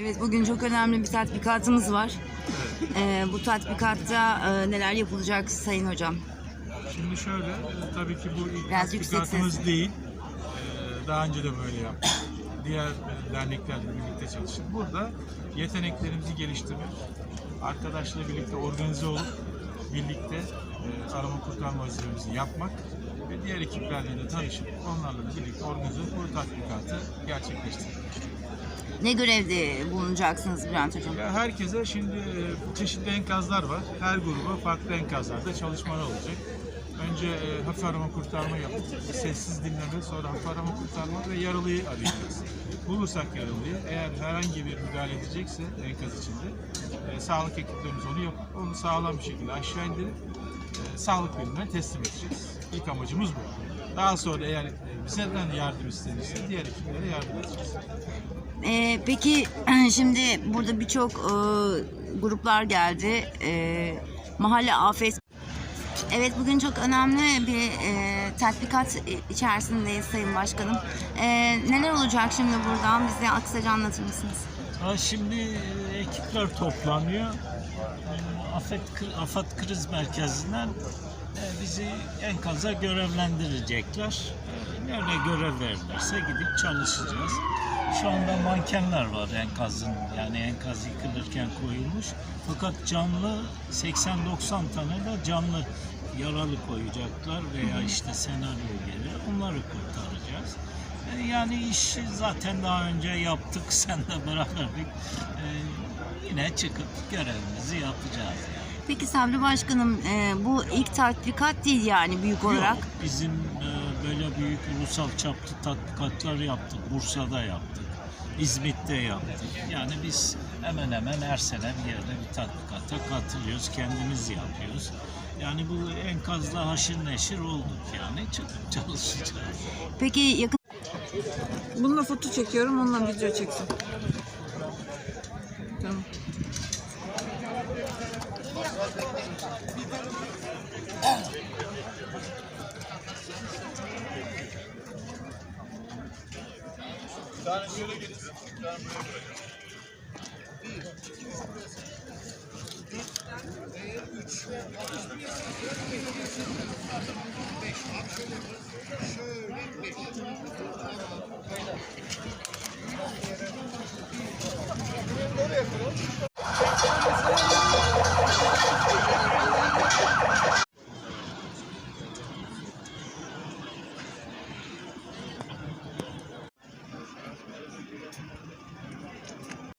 Evet bugün çok önemli bir tatbikatımız var. Ee, bu tatbikatta e, neler yapılacak Sayın Hocam? Şimdi şöyle, tabii ki bu ilk Biraz yüksek tatbikatımız değil. E, Daha önce de böyle yaptık. Diğer e, derneklerle birlikte çalıştık. Burada yeteneklerimizi geliştirmek, arkadaşla birlikte organize olup birlikte e, arama kurtarma vazifemizi yapmak ve diğer ekiplerle de tanışıp onlarla da birlikte organize olup bu tatbikatı gerçekleştirmek. Ne görevde bulunacaksınız Bülent Hocam? Ya herkese şimdi e, çeşitli enkazlar var. Her gruba farklı enkazlarda çalışmalar olacak. Önce e, hafif arama kurtarma yapıp sessiz dinleme, sonra hafif arama kurtarma ve yaralıyı arayacağız. Bulursak yaralıyı, eğer herhangi bir müdahale edecekse enkaz içinde e, sağlık ekiplerimiz onu yapıp onu sağlam bir şekilde aşağı indirip sağlık birimine teslim edeceğiz. İlk amacımız bu. Daha sonra eğer e, bizden yardım istenirse diğer ekiplere yardım edeceğiz. Ee, peki şimdi burada birçok e, gruplar geldi. Ee, mahalle afet. Evet bugün çok önemli bir e, tatbikat içerisindeyiz Sayın Başkanım. Ee, neler olacak şimdi buradan bize kısaca anlatır mısınız? Ha, şimdi e, ekipler toplanıyor. Afet, Afat Kriz Merkezi'nden e, bizi enkaza görevlendirecekler. E, Nerede görev verirlerse gidip çalışacağız. Şu anda mankenler var enkazın yani enkaz yıkılırken koyulmuş. Fakat canlı 80-90 tane de canlı yaralı koyacaklar veya işte senaryo gelir. Onları kurtaracağız. E, Yani iş zaten daha önce yaptık, sen de beraberdik. Yine çıkıp görevimizi yapacağız yani. Peki Sabri Başkanım e, bu ilk tatbikat değil yani büyük olarak. Yok, bizim e, böyle büyük ulusal çaplı tatbikatlar yaptık. Bursa'da yaptık. İzmit'te yaptık. Yani biz hemen hemen her sene bir yerde bir tatbikata katılıyoruz. Kendimiz yapıyoruz. Yani bu enkazla haşır neşir olduk yani. Çıkıp çalışacağız. Peki yakın Bununla foto çekiyorum, onunla video çeksin. Tamam. Bir tane şöyle getirin, bir tane buraya bırakın. Bir, iki, üç, beş, şöyle beş.